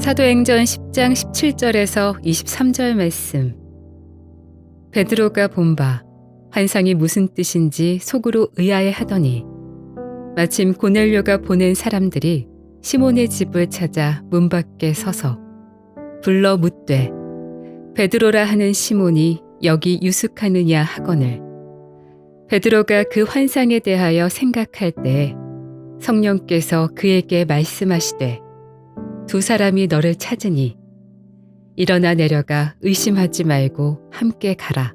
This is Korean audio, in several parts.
사도행전 10장 17절에서 23절 말씀. 베드로가 본바 환상이 무슨 뜻인지 속으로 의아해 하더니 마침 고넬료가 보낸 사람들이 시몬의 집을 찾아 문 밖에 서서 불러 묻되 베드로라 하는 시몬이 여기 유숙하느냐 하거늘 베드로가 그 환상에 대하여 생각할 때 성령께서 그에게 말씀하시되 두 사람이 너를 찾으니 일어나 내려가 의심하지 말고 함께 가라.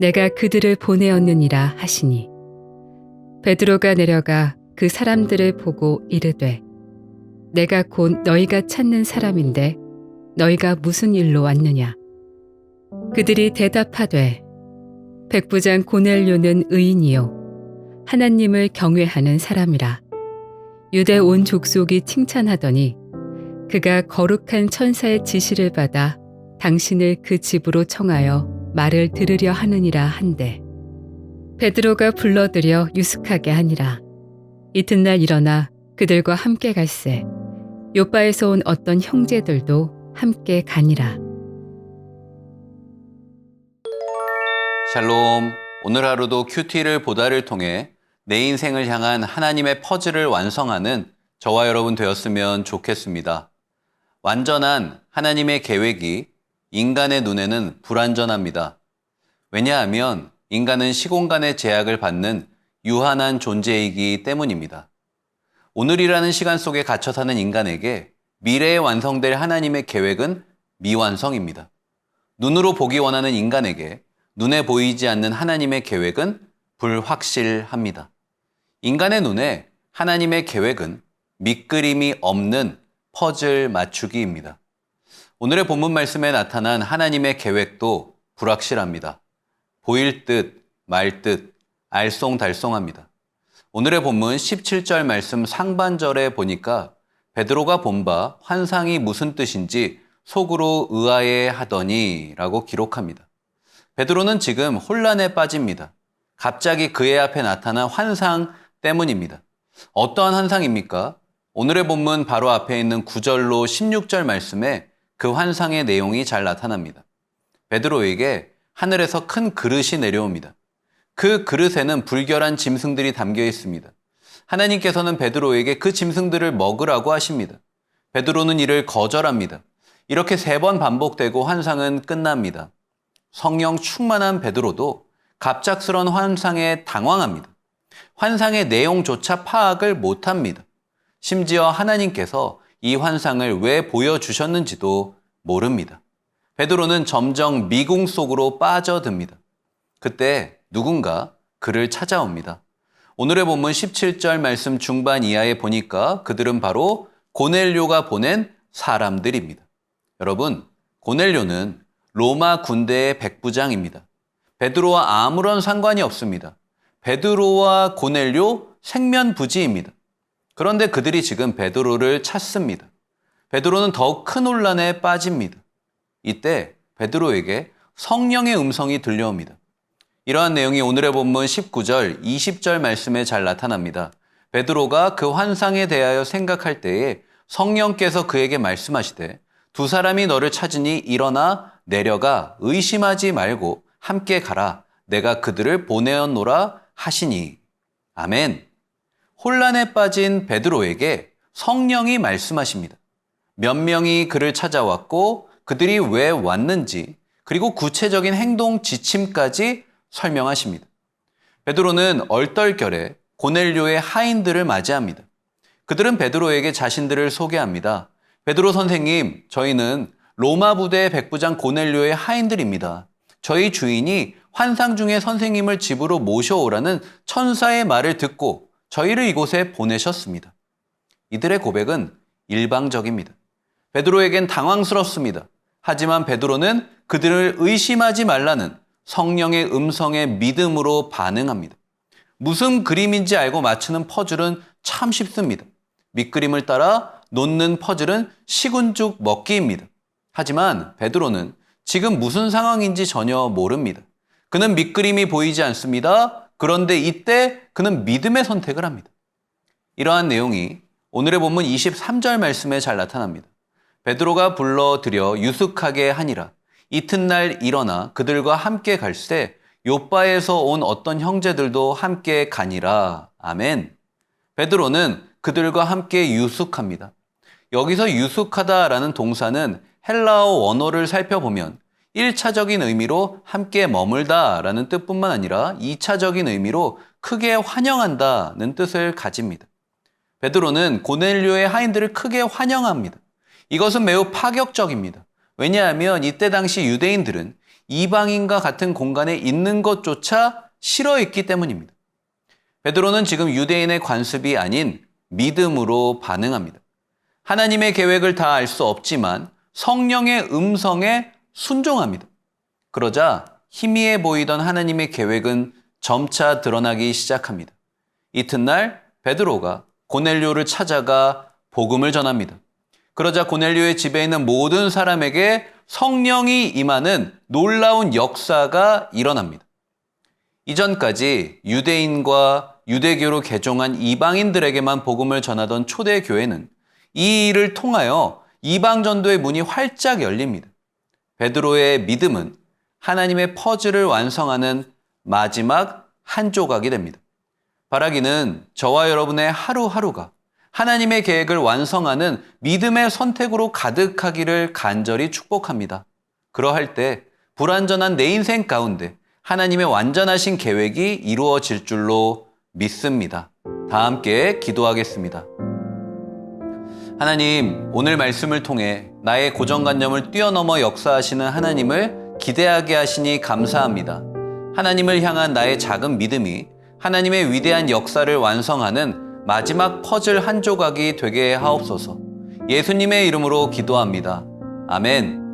내가 그들을 보내었느니라 하시니. 베드로가 내려가 그 사람들을 보고 이르되 내가 곧 너희가 찾는 사람인데 너희가 무슨 일로 왔느냐? 그들이 대답하되 백부장 고넬료는 의인이요 하나님을 경외하는 사람이라. 유대 온 족속이 칭찬하더니 그가 거룩한 천사의 지시를 받아 당신을 그 집으로 청하여 말을 들으려 하느니라 한데 베드로가 불러들여 유숙하게 하니라 이튿날 일어나 그들과 함께 갈새 요바에서 온 어떤 형제들도 함께 가니라 샬롬. 오늘 하루도 큐티를 보다를 통해 내 인생을 향한 하나님의 퍼즐을 완성하는 저와 여러분 되었으면 좋겠습니다. 완전한 하나님의 계획이 인간의 눈에는 불완전합니다. 왜냐하면 인간은 시공간의 제약을 받는 유한한 존재이기 때문입니다. 오늘이라는 시간 속에 갇혀 사는 인간에게 미래에 완성될 하나님의 계획은 미완성입니다. 눈으로 보기 원하는 인간에게 눈에 보이지 않는 하나님의 계획은 불확실합니다. 인간의 눈에 하나님의 계획은 밑그림이 없는 퍼즐 맞추기입니다. 오늘의 본문 말씀에 나타난 하나님의 계획도 불확실합니다. 보일 듯, 말 듯, 알쏭달쏭합니다. 오늘의 본문 17절 말씀 상반절에 보니까 베드로가 본 바 환상이 무슨 뜻인지 속으로 의아해 하더니 라고 기록합니다. 베드로는 지금 혼란에 빠집니다. 갑자기 그의 앞에 나타난 환상 때문입니다. 어떠한 환상입니까? 오늘의 본문 바로 앞에 있는 9절로 16절 말씀에 그 환상의 내용이 잘 나타납니다. 베드로에게 하늘에서 큰 그릇이 내려옵니다. 그 그릇에는 불결한 짐승들이 담겨 있습니다. 하나님께서는 베드로에게 그 짐승들을 먹으라고 하십니다. 베드로는 이를 거절합니다. 이렇게 세 번 반복되고 환상은 끝납니다. 성령 충만한 베드로도 갑작스런 환상에 당황합니다. 환상의 내용조차 파악을 못합니다. 심지어 하나님께서 이 환상을 왜 보여주셨는지도 모릅니다. 베드로는 점점 미궁 속으로 빠져듭니다. 그때 누군가 그를 찾아옵니다. 오늘의 본문 17절 말씀 중반 이하에 보니까 그들은 바로 고넬료가 보낸 사람들입니다. 여러분, 고넬료는 로마 군대의 백부장입니다. 베드로와 아무런 상관이 없습니다. 베드로와 고넬료 생면부지입니다. 그런데 그들이 지금 베드로를 찾습니다. 베드로는 더욱 큰 혼란에 빠집니다. 이때 베드로에게 성령의 음성이 들려옵니다. 이러한 내용이 오늘의 본문 19절, 20절 말씀에 잘 나타납니다. 베드로가 그 환상에 대하여 생각할 때에 성령께서 그에게 말씀하시되 두 사람이 너를 찾으니 일어나 내려가 의심하지 말고 함께 가라. 내가 그들을 보내었노라 하시니. 아멘. 혼란에 빠진 베드로에게 성령이 말씀하십니다. 몇 명이 그를 찾아왔고 그들이 왜 왔는지 그리고 구체적인 행동 지침까지 설명하십니다. 베드로는 얼떨결에 고넬료의 하인들을 맞이합니다. 그들은 베드로에게 자신들을 소개합니다. 베드로 선생님, 저희는 로마 부대 백부장 고넬료의 하인들입니다. 저희 주인이 환상 중에 선생님을 집으로 모셔오라는 천사의 말을 듣고 저희를 이곳에 보내셨습니다. 이들의 고백은 일방적입니다. 베드로에겐 당황스럽습니다. 하지만 베드로는 그들을 의심하지 말라는 성령의 음성에 믿음으로 반응합니다. 무슨 그림인지 알고 맞추는 퍼즐은 참 쉽습니다. 밑그림을 따라 놓는 퍼즐은 시군죽 먹기입니다. 하지만 베드로는 지금 무슨 상황인지 전혀 모릅니다. 그는 밑그림이 보이지 않습니다. 그런데 이때 그는 믿음의 선택을 합니다. 이러한 내용이 오늘의 본문 23절 말씀에 잘 나타납니다. 베드로가 불러들여 유숙하게 하니라. 이튿날 일어나 그들과 함께 갈새 요바에서 온 어떤 형제들도 함께 가니라. 아멘. 베드로는 그들과 함께 유숙합니다. 여기서 유숙하다라는 동사는 헬라어 원어를 살펴보면 1차적인 의미로 함께 머물다 라는 뜻뿐만 아니라 2차적인 의미로 크게 환영한다 는 뜻을 가집니다. 베드로는 고넬료의 하인들을 크게 환영합니다. 이것은 매우 파격적입니다. 왜냐하면 이때 당시 유대인들은 이방인과 같은 공간에 있는 것조차 싫어했기 때문입니다. 베드로는 지금 유대인의 관습이 아닌 믿음으로 반응합니다. 하나님의 계획을 다 알 수 없지만 성령의 음성에 순종합니다. 그러자 희미해 보이던 하나님의 계획은 점차 드러나기 시작합니다. 이튿날 베드로가 고넬료를 찾아가 복음을 전합니다. 그러자 고넬료의 집에 있는 모든 사람에게 성령이 임하는 놀라운 역사가 일어납니다. 이전까지 유대인과 유대교로 개종한 이방인들에게만 복음을 전하던 초대교회는 이 일을 통하여 이방 전도의 문이 활짝 열립니다. 베드로의 믿음은 하나님의 퍼즐을 완성하는 마지막 한 조각이 됩니다. 바라기는 저와 여러분의 하루하루가 하나님의 계획을 완성하는 믿음의 선택으로 가득하기를 간절히 축복합니다. 그러할 때 불완전한 내 인생 가운데 하나님의 완전하신 계획이 이루어질 줄로 믿습니다. 다 함께 기도하겠습니다. 하나님, 오늘 말씀을 통해 나의 고정관념을 뛰어넘어 역사하시는 하나님을 기대하게 하시니 감사합니다. 하나님을 향한 나의 작은 믿음이 하나님의 위대한 역사를 완성하는 마지막 퍼즐 한 조각이 되게 하옵소서. 예수님의 이름으로 기도합니다. 아멘.